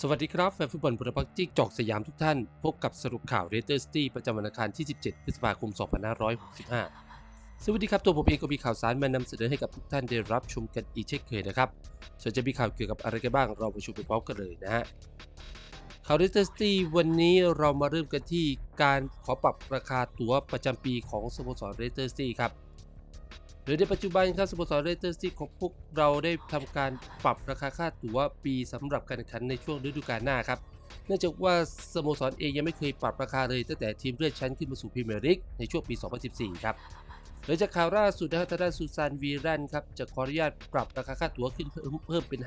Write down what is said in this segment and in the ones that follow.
สวัสดีครับ แฟนฟุตบอลบุรพักจิกจอกสยามทุกท่าน พบกับสรุปข่าวเรเตอร์สตี้ประจำวันอังคารที่ 17 พฤษภาคม 2565 สวัสดีครับ ตัวผมเองก็มีข่าวสารมานำเสนอให้กับทุกท่านได้รับชมกันอีกเช่นเคยนะครับ ส่วนจะมีข่าวเกี่ยวกับอะไรกันบ้างเราไปชมไปพร้อมกันเลยนะฮะ ข่าวเรเตอร์สตี้วันนี้เรามาเริ่มกันที่การขอปรับราคาตั๋วประจำปีของสโมสรเรเตอร์สตี้ครับ โดยในปัจจุบันครับสโมสรเรเตอร์ซิตี้ของพวกเราได้ทำการปรับราคาค่าตั๋วปีสำหรับการแข่งขันในช่วงฤดูกาลหน้าครับเนื่องจากว่าสโมสรเองยังไม่เคยปรับราคาเลยตั้งแต่ทีมเลื่อนชั้นขึ้นมาสู่พรีเมียร์ลีกในช่วงปี 2014 ครับโดยจากข่าวล่าสุดนะครับทางด้านซูซานวีรันครับจะขออนุญาตปรับราคาค่าตั๋วขึ้นเพิ่มเพิ่มเป็น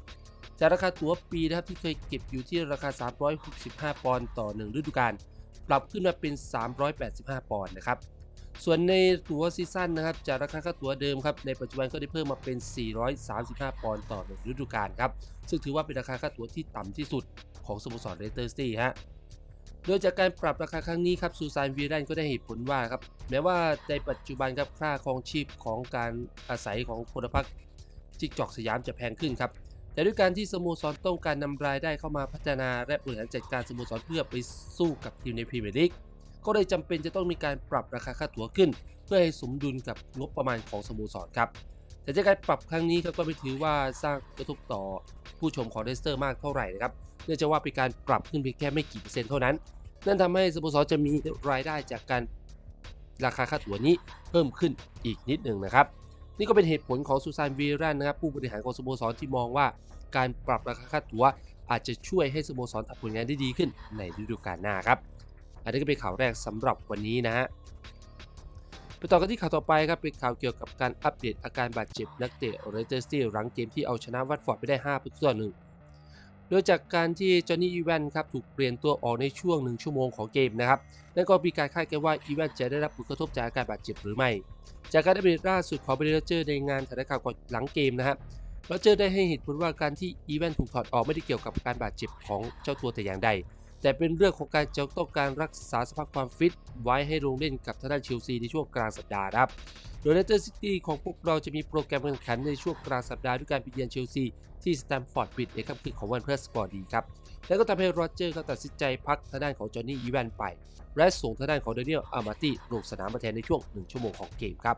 5%จากราคาตั๋วปีนะครับที่เคยเก็บอยู่ที่ราคา 365 ปอนด์ต่อ 1 ฤดูกาลปรับขึ้นมาเป็น 385 ปอนด์นะครับ ส่วนในตั๋วซีซั่นนะครับจากราคาค่าตั๋วเดิมครับในปัจจุบันก็ได้เพิ่มมาเป็น 435 ปอนด์ต่อหนึ่งฤดูกาลครับซึ่งถือว่าเป็นราคาค่าตั๋วที่ต่ำที่สุดของสโมสรเรเตอร์สตี้ฮะโดยจากการปรับราคาครั้งนี้ครับซูซานวีรันก็ได้เหตุผลว่าครับแม้ว่าในปัจจุบันครับค่าครองชีพของการอาศัยของพลพรรคจิกจอกสยามจะแพงขึ้นครับแต่ด้วยการที่สโมสรต้องการนำรายได้เข้ามาพัฒนาและบริหารจัดการสโมสรเพื่อไปสู้กับทีมในพรีเมียร์ลีก ก็เลยจำเป็นจะต้องมีการปรับราคาค่าตั๋วขึ้น เพื่อให้สมดุลกับงบประมาณของสโมสรครับแต่จากการปรับครั้งนี้ครับก็ไม่ถือว่าสร้างกระทบต่อผู้ชมของเลสเตอร์มากเท่าไหร่นะครับเนื่องจากว่าเป็นการปรับขึ้นเพียงแค่ไม่กี่เปอร์เซ็นต์เท่านั้น นั่นทำให้สโมสรจะมีรายได้จากการราคาค่าตั๋วนี้เพิ่มขึ้นอีกนิดหนึ่งนะครับ นี่ก็เป็นเหตุผลของซูซานวีรันนะครับผู้บริหารของสโมสรที่มองว่า การปรับราคาค่าตั๋วอาจจะช่วยให้สโมสรทำผลงานได้ดีขึ้นในฤดูกาลหน้าครับ อันนี้ก็เป็นข่าวแรกสำหรับวันนี้นะฮะไปต่อกันที่ข่าวต่อไปครับเป็นข่าวเกี่ยวกับการอัปเดตอาการบาดเจ็บนักเตะเรเตอร์สตีหลังเกมที่เอาชนะวัตฟอร์ดไปได้5ประตูต่อหนึ่งโดยจากการที่จอห์นนี่อีแวนครับถูกเปลี่ยนตัวออกในช่วง 1 ชั่วโมงของเกมนะครับและก็มีการคาดการว่าอีแวนจะได้รับผลกระทบจากอาการบาดเจ็บหรือไม่ จากการอัปเดตล่าสุดของเบรเจอร์ในงานแถลงข่าวก่อนหลังเกมนะฮะโรเจอร์ได้ให้เหตุผลว่าการที่อีแวนถูกถอดออกไม่ได้เกี่ยวกับการบาดเจ็บของเจ้าตัวแต่อย่างใด แต่เป็นเรื่องของการจะต้องการรักษาสภาพความฟิตไว้ให้ลงเล่นกับทางด้านเชลซีในช่วงกลางสัปดาห์ครับ โดยเลสเตอร์ซิตี้ของพวกเราจะมีโปรแกรมแข่งขันในช่วงกลางสัปดาห์ด้วยการไปเยือนเชลซีที่สแตมฟอร์ดบิดในค่ำคืนของวันพฤหัสบดีครับ และก็ทำให้โรเจอร์เขาตัดสินใจพักทางด้านของจอห์นนี่อีแวนไป และส่งทางด้านของเดนิเอลอามาตี้ลงสนามมาแทนในช่วง 1 ชั่วโมงของเกมครับ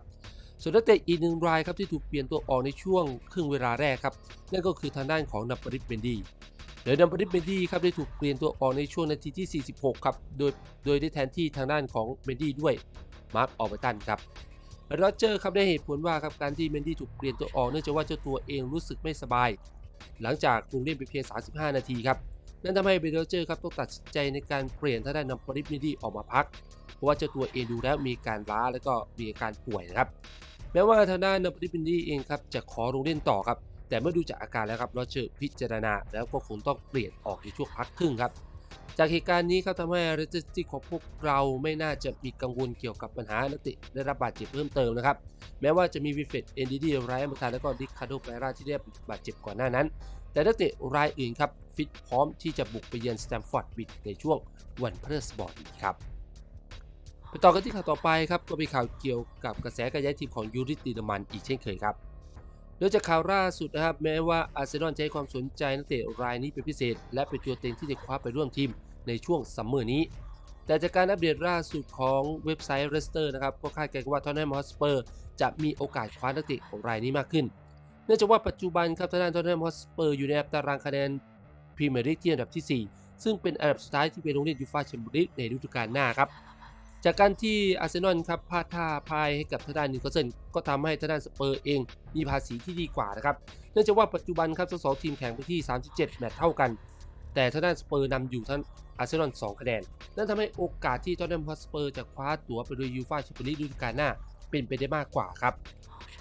ส่วนนักเตะอีกหนึ่งรายครับที่ถูกเปลี่ยนตัวออกในช่วงครึ่งเวลาแรกครับนั่นก็คือทางด้านของนับปริตเบนดี โดยนัมเบอร์ดิเบนดี้ครับได้ถูกเปลี่ยนตัวออกในช่วงนาทีที่ 46 ครับ โดยโดยได้แทนที่ทางด้านของเบนดี้ด้วยมาร์คออเบตันครับโรเจอร์ครับได้เหตุผลว่าครับการที่เบนดี้ถูกเปลี่ยนตัวออกเนื่องจากว่าเจ้าตัวเองรู้สึกไม่สบาย หลังจากลงเล่นไปเพียง 35 นาทีครับนั่นทำให้เบโรเจอร์ครับต้องตัดสินใจในการเปลี่ยนทางด้านนัมเบอร์ดิเบนดี้ออกมาพัก เพราะว่าเจ้าตัวเองดูแล้วมีการล้าและก็มีอาการป่วยนะครับแม้ว่าทางด้านนัมเบอร์ดิเบนดี้เองครับจะขอลงเล่นต่อครับ แต่เมื่อดูจากอาการแล้วครับโรเจอร์พิจารณาแล้วก็คงต้องเปลี่ยนออกในช่วงพักครึ่งครับ จากเหตุการณ์นี้ครับทำให้เรจิสติของพวกเราไม่น่าจะมีกังวลเกี่ยวกับปัญหานักเตะได้รับบาดเจ็บเพิ่มเติมนะครับ แม้ว่าจะมีวิเฟตเอนดิดีไรอัมทานและก็ดิคาโดเปราที่ได้บาดเจ็บก่อนหน้านั้น แต่นักเตะรายอื่นครับฟิตพร้อมที่จะบุกไปเยือนสแตมฟอร์ดบิดในช่วงวันพฤหัสบดีครับไปต่อกันที่ข่าวต่อไปครับก็มีข่าวเกี่ยวกับกระแสการย้ายทีมของยูริตีเดมันอีกเช่นเคยครับ โดยจากข่าวล่าสุดนะครับแม้ว่าอาร์เซนอลจะให้ความสนใจนักเตะรายนี้เป็นพิเศษ และเป็นตัวเต็งที่จะคว้าไปร่วมทีมในช่วงซัมเมอร์นี้ แต่จากการอัปเดตล่าสุดของเว็บไซต์เรสเตอร์นะครับก็คาดการณ์ว่าทอนแนมฮอสเปอร์จะมีโอกาสคว้านักเตะของรายนี้มากขึ้น เนื่องจากว่าปัจจุบันครับทางด้านทอนแนมฮอสเปอร์อยู่ในอันดับตารางคะแนนพรีเมียร์ลีกที่อันดับที่ 4 ซึ่งเป็นอันดับสุดท้ายที่ไปลงเล่นยูฟ่าแชมเปี้ยนลีกในฤดูกาลหน้าครับ จากการที่อาร์เซนอลครับพลาดท่าพายให้กับทางด้านนิวคาสเซิลก็ทำให้ทางด้านสเปอร์เองมีภาษีที่ดีกว่านะครับเนื่องจากว่าปัจจุบันครับทั้งสองทีมแข่งไปที่ 37 แมตช์เท่ากัน แต่ทางด้านสเปอร์นำอยู่ทั้งอาร์เซนอล2คะแนนนั่นทำให้โอกาสที่ทอตแนมฮอสเปอร์จะคว้าตั๋วไปลุยยูฟ่าแชมเปี้ยนลีกฤดูกาลหน้าเป็นไปได้มากกว่าครับ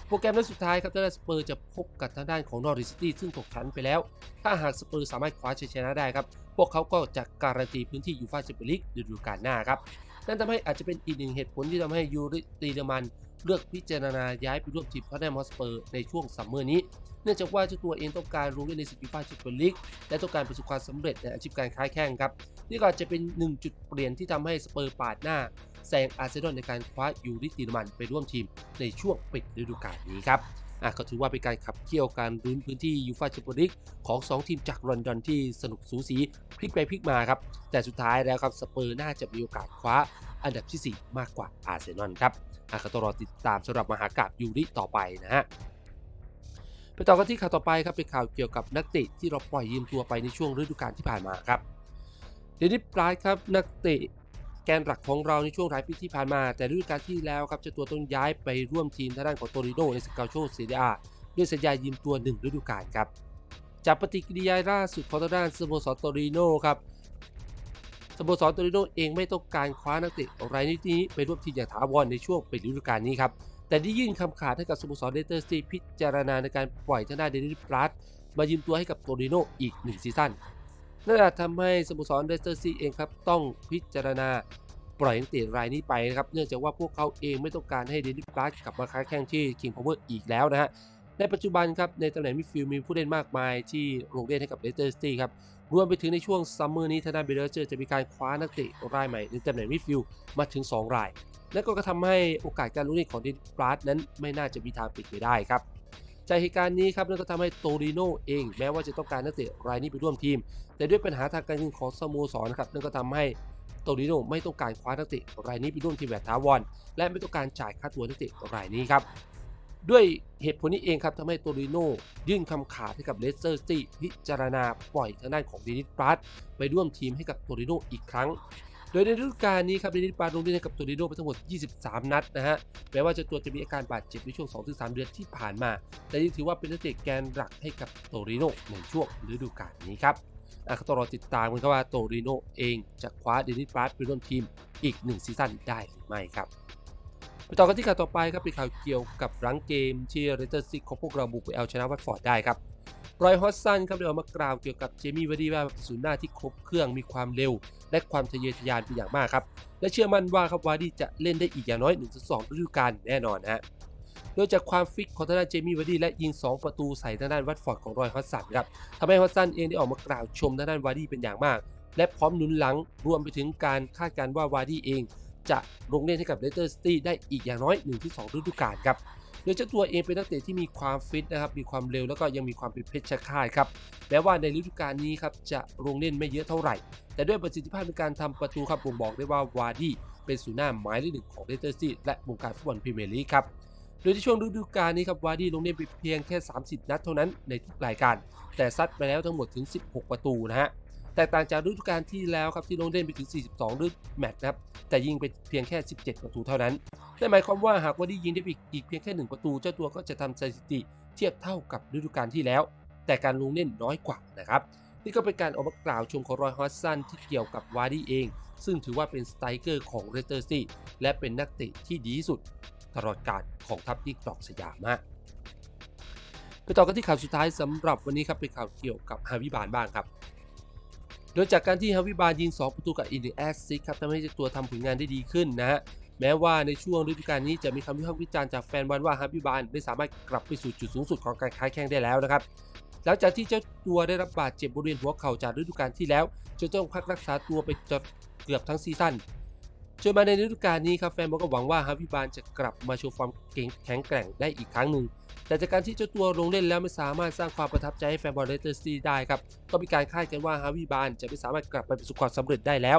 โปรแกรมนัดสุดท้ายครับทางด้านสเปอร์จะพบกับทางด้านของนอริสตี้ซึ่งตกชั้นไปแล้ว ถ้าหากสเปอร์สามารถคว้าชัยชนะได้ครับ พวกเขาก็จะการันตีพื้นที่ยูฟ่าแชมเปี้ยนลีกฤดูกาลหน้าครับ นั่นทำให้อาจจะเป็นอีกหนึ่งเหตุผลที่ทำให้ยูริตีเดมัน เลือกพิจารณาย้ายไปร่วมทีมทอตแนมฮอสเปอร์ในช่วงซัมเมอร์นี้ เนื่องจากว่าเจ้าตัวเองต้องการลงเล่นในศึกยูฟ่าแชมเปี้ยนลีกและต้องการประสบความสำเร็จในอาชีพการค้าแข่งครับนี่ก็จะเป็นหนึ่งจุดเปลี่ยนที่ทำให้สเปอร์ปาดหน้าแซงอาร์เซนอลในการคว้ายูริตีเดมันไปร่วมทีมในช่วงปิดฤดูกาลนี้ครับ อะก็ถือว่าเป็นการขับเคี่ยวการรุ้นพื้นที่ยูฟาแชมเปี้ยนลีกของ 2 ทีมจากลอนดอนที่สนุกสูสีพลิกไปพลิกมาครับ แต่สุดท้ายแล้วครับสเปอร์น่าจะมีโอกาสคว้าอันดับที่ 4 มากกว่าอาร์เซนอลครับอะก็ต้องรอติดตามสำหรับมหากาบยูริต่อไปนะฮะไปต่อกันที่ข่าวต่อไปครับเป็นข่าวเกี่ยวกับนักเตะที่เราปล่อยยืมตัวไปในช่วงฤดูกาลที่ผ่านมาครับเดนิสปลายครับนักเตะ แกนหลักของเราในช่วงหลายปีที่ผ่านมา แต่ฤดูกาลที่แล้วครับเจะตัวต้องย้ายไปร่วมทีมทางด้านของโตริโนในสกาโชเซียอาด้วยสัญญายืมตัวหนึ่งฤดูกาลครับ จากปฏิกิริยาล่าสุดของทางด้านสโมสรโตริโนครับสโมสรโตริโนเองไม่ต้องการคว้านักเตะรายนี้ไปร่วมทีมอย่างถาวรในช่วงปิดฤดูกาลนี้ครับแต่ได้ยื่นคำขาดให้กับสโมสรเลสเตอร์ซีพิจารณาในการปล่อยทางด้านเดนิสปลัสมายืมตัวให้กับโตริโนอีกหนึ่งซีซั่น นั่นอาจทำให้สโมสรเลสเตอร์ซีเองครับต้องพิจารณาปล่อยนักเตะรายนี้ไปนะครับเนื่องจากว่าพวกเขาเองไม่ต้องการให้เดนิสปลัสกลับมาค้าแข่งที่คิงพาวเวอร์อีกแล้วนะฮะในปัจจุบันครับในตำแหน่งมิดฟิลด์มีผู้เล่นมากมายที่ลงเล่นให้กับเลสเตอร์ซิตี้ครับรวมไปถึงในช่วงซัมเมอร์นี้ทางด้านเบลเจอร์จะมีการคว้านักเตะรายใหม่ในตำแหน่งมิดฟิลด์มาถึง 2 ราย และก็กระทำให้โอกาสการลุ้นเล่นของเดนิสบราสนั้นไม่น่าจะมีทางปิดไปได้ครับ จากเหตุการณ์นี้ครับนั่นก็ทำให้โตริโนเอง แม้ว่าจะต้องการนักเตะรายนี้ไปร่วมทีม แต่ด้วยปัญหาทางการเงินของสโมสรครับนั่นก็ทำให้โตริโนไม่ต้องการคว้านักเตะรายนี้ไปร่วมทีมแบบถาวรและไม่ต้องการจ่ายค่าตัวนักเตะรายนี้ครับด้วยเหตุผลนี้เองครับทำให้โตริโนยื่นคำขาดให้กับเลสเตอร์ซิตี้พิจารณาปล่อยทางด้านของเดนิสบรัสไปร่วมทีมให้กับโตริโนอีกครั้ง ดยในฤดูกาลนี้ครับเดนิสบรัสลงเล่นให้กับโตริโนไปทั้งหมด 23 นัดนะฮะแม้ว่าเจะตัวจะมีอาการบาดเจ็บในช่วง 2-3 เดือนที่ผ่านมา แต่ยังถือว่าเป็นนักเตะแกนหลักให้กับโตริโนในช่วงฤดูกาลนี้ครับอะก็ต้อรอติดตามกันครับว่าโตริโนเองจะคว้าเดนิสบรัสไปร่วมทีมอีกหนึ่งซีซั่นได้หรือไม่ครับไปต่อกันที่ข่าวต่อไปครับเป็นข่าวเกี่ยวกับรังเกมที่เรเตอร์ซิกของพวกเราบุกไปเอาชนะวัตฟอร์ดได้ครับ รอยฮอสซันครับได้ออกมากล่าวเกี่ยวกับเจมี่วาร์ดี้ว่าศูนย์หน้าที่ครบเครื่องมีความเร็ว และความทะเยอทะยานเป็นอย่างมากครับ และเชื่อมั่นว่าครับวาร์ดี้จะเล่นได้อีกอย่างน้อย 1-2ฤดูกาลแน่นอนฮะโดยจากความฟิตของทางด้านเจมี่วาร์ดี้และยิง 2 ประตูใส่ทางด้านวัตฟอร์ดของรอยฮอสซันครับทำให้ฮอสซันเองได้ออกมากล่าวชมทางด้านวาร์ดี้เป็นอย่างมาก และพร้อมหนุนหลังรวมไปถึงการคาดการณ์ว่าวาร์ดี้เอง จะลงเล่นให้กับเลสเตอร์ซิตี้ได้อีกอย่างน้อย 1-2ฤดูกาลครับ โดยเจ้าตัวเองเป็นนักเตะที่มีความฟิตนะครับ มีความเร็วแล้วก็ยังมีความเป็นเพชรฆาตครับ แม้ว่าในฤดูกาลนี้ครับจะลงเล่นไม่เยอะเท่าไหร่ แต่ด้วยประสิทธิภาพในการทำประตูครับผมบอกได้ว่าวาดี้เป็นศูนย์หน้าหมายเลขหนึ่งของเลสเตอร์ซิตี้และวงการฟุตบอลพรีเมียร์ลีกครับ โดยในช่วงฤดูกาลนี้ครับวาร์ดี้ลงเล่นไปเพียงแค่ 30 นัดเท่านั้นในทุกรายการ แต่ซัดไปแล้วทั้งหมดถึง 16 ประตูนะฮะแตกต่างจากฤดูกาลที่แล้วครับที่ลงเล่นไปถึง 42ฤดูแมตช์นะครับแต่ยิงไปเพียงแค่ 17 ประตูเท่านั้น นั่นหมายความว่าหากว่าได้ยิงได้อีกเพียงแค่1ประตู เจ้าตัวก็จะทำสถิติเทียบเท่ากับฤดูกาลที่แล้ว แต่การลงเล่นน้อยกว่านะครับ นี่ก็เป็นการออกมากล่าวชมของรอยฮอสซันที่เกี่ยวกับวาร์ดี้เอง ซึ่งถือว่าเป็นสไตรเกอร์ของเรเตอร์ซีและเป็นนักเตะที่ดีที่สุด ตลอดกาลของทัพที่กรอกสยามฮะไปต่อกันที่ข่าวสุดท้ายสำหรับวันนี้ครับเป็นข่าวเกี่ยวกับฮาวิบานบ้างครับ โดยจากการที่ฮาวิบาลยิง 2 ประตูกับอินเดียแอสซิกครับทำให้เจ้าตัวทำผลงานได้ดีขึ้นนะฮะ แม้ว่าในช่วงฤดูกาลนี้จะมีคำวิพากษ์วิจารณ์จากแฟนบอลว่าฮับบิบาลไม่สามารถกลับไปสู่จุดสูงสุดของการค้าแข่งได้แล้วนะครับ หลังจากที่เจ้าตัวได้รับบาดเจ็บบริเวณหัวเข่าจากฤดูกาลที่แล้วจนต้องพักรักษาตัวไปจนเกือบทั้งซีซั่น จนมาในฤดูกาลนี้ครับแฟนบอลก็หวังว่าฮาวิบาลจะกลับมาโชว์ความเก่งแข็งแกร่งได้อีกครั้งหนึ่ง แต่จากการที่เจ้าตัวลงเล่นแล้วไม่สามารถสร้างความประทับใจให้แฟนบอลเลสเตอร์ซิตี้ได้ครับ ก็มีการคาดกันว่าฮาวิบานจะไม่สามารถกลับไปประสบความสำเร็จได้แล้ว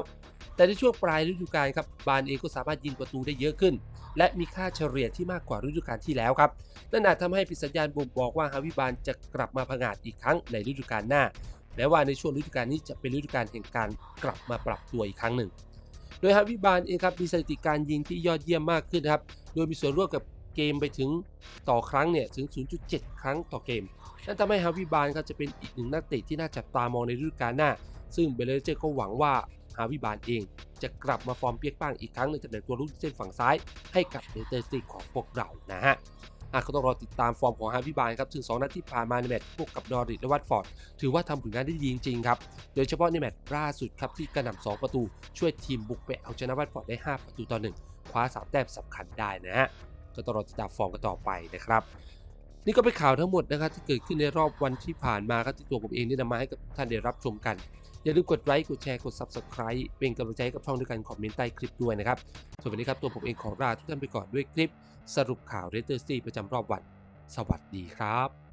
แต่ในช่วงปลายฤดูกาลครับบานเองก็สามารถยิงประตูได้เยอะขึ้น และมีค่าเฉลี่ยที่มากกว่าฤดูกาลที่แล้วครับนั่นอาจทำให้ปิสัญญาณบ่งบอกว่าฮาวิบานจะกลับมาผงาดอีกครั้งในฤดูกาลหน้าแม้ว่าในช่วงฤดูกาลนี้จะเป็นฤดูกาลแห่งการกลับมาปรับตัวอีกครั้งหนึ่ง โดยฮาวิบานเองครับมีสถิติการยิงที่ยอดเยี่ยมมากขึ้นนะครับ โดยมีส่วนร่วมกับเกมไปถึงต่อครั้งเนี่ยถึง 0.7 ครั้งต่อเกม นั่นทำให้ฮาวิบานครับจะเป็นอีกหนึ่งนักเตะที่น่าจับตามองในฤดูกาลหน้า ซึ่งเบลเจอร์ก็หวังว่าฮาวิบานเอง จะกลับมาฟอร์มเปียกป้างอีกครั้งในตำแหน่งตัวลูกเส้นฝั่งซ้ายให้กับเลเตอร์ซีของพวกเรานะฮะ อะก็ต้องรอติดตามฟอร์มของฮาวิบานครับซึ่งสองนัดที่ผ่านมาในแมตช์พวกกับดอริทและวัตฟอร์ดถือว่าทำผลงานได้ดีจริงๆครับโดยเฉพาะในแมตช์ล่าสุดครับที่กระหน่ำ2ประตู ช่วยทีมบุกไปเอาชนะวัตฟอร์ดได้ 5 ประตูต่อ1คว้า3แต้มสำคัญได้นะฮะก็ต้องรอติดตามฟอร์มกันต่อไปนะครับนี่ก็เป็นข่าวทั้งหมดนะครับที่เกิดขึ้นในรอบวันที่ผ่านมาครับที่ตัวผมเองได้นำมาให้กับท่านได้รับชมกัน อย่าลืมกดไลค์ กดแชร์ กด Subscribe เป็นกำลังใจให้กับช่องด้วยการคอมเมนต์ใต้คลิปด้วยนะครับ ส่วนวันนี้ครับตัวผมเองขอลาทุกท่านไปก่อนด้วยคลิป สรุปข่าวเรเตอร์ซีประจำรอบวัน สวัสดีครับ